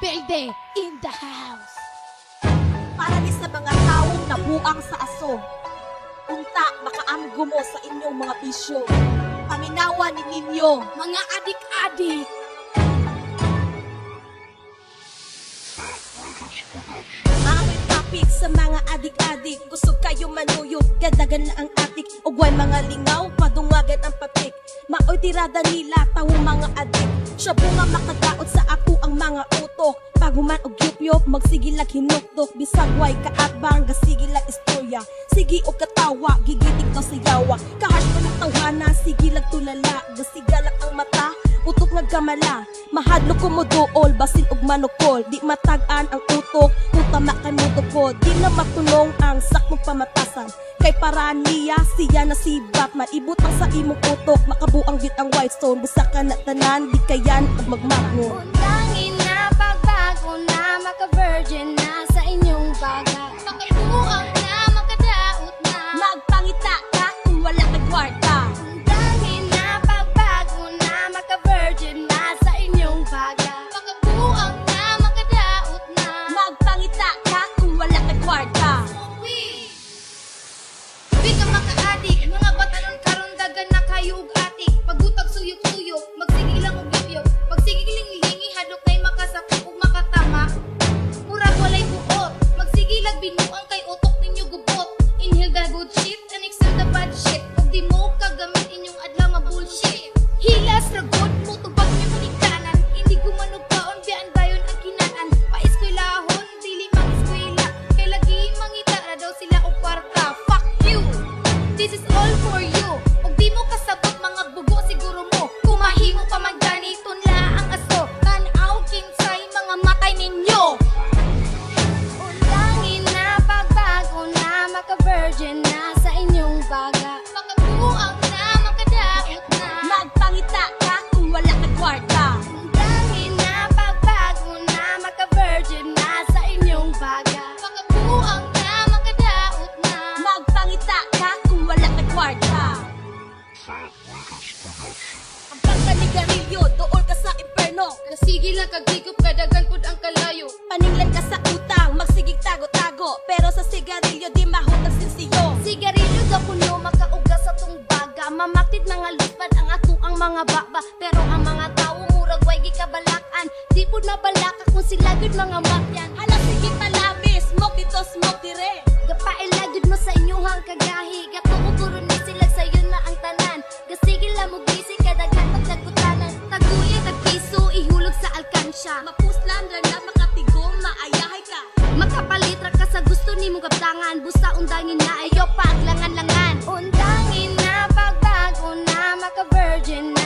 rebelde in the house. Para ni sa mga taong nabuang sa aso. Unta, makaamgo mo sa inyong mga bisyo. Paminawa ni ninyo. Mga adik-adik, Maamoy topic sa mga adik-adik Gusto kayo manuyok, gadagan na ang atik Ugway mga lingaw, padungagan ang patik Maoy tirada nila, tawo mga adik Siya bunga makadaot sa ako ang mga utok. Pag human og yup magsigilag hinukdok Bisag way kaatbang, gasigilag istorya. Sige o katawa, gigitik daw sa yawa Kahash ko ng tawhana, sigilag tulala. Gasigalak ang mata, utok nga gamala. Mahadlo ko mo dool, basin og manukol. Di matag-an ang utok, utama kay mo tupod Di na matulong ang sakmong pamatasan. Kay para niya, siya na si Batman Ibutang sa imong utok, makabuang git ang white stone. Busa ka na tanan, di kayan ug magmahon Maka-virgin na sa inyong baga Nasige lang kagikop kadagan pud ang kalayo. Paninglan ka sa utang, magsigig tago-tago. Pero sa sigarilyo, di mahutang sinsiyo Sigarilyo daw kuno makauga sa tong baga Mamaktit mga lupad ang ato ang mga baba. Pero ang mga tao murag way gikabalakan. Di pud mabalaka kung sila gud mga mafyan Hala, sige palabi, smoke dito, smoke dire. Gapaila gud mo sa inyong kagahi. Gatuo sa gusto ni mong kaptangan Busa undangin na ayo paglangan-langan. Undangin na pagbago na maka-virgin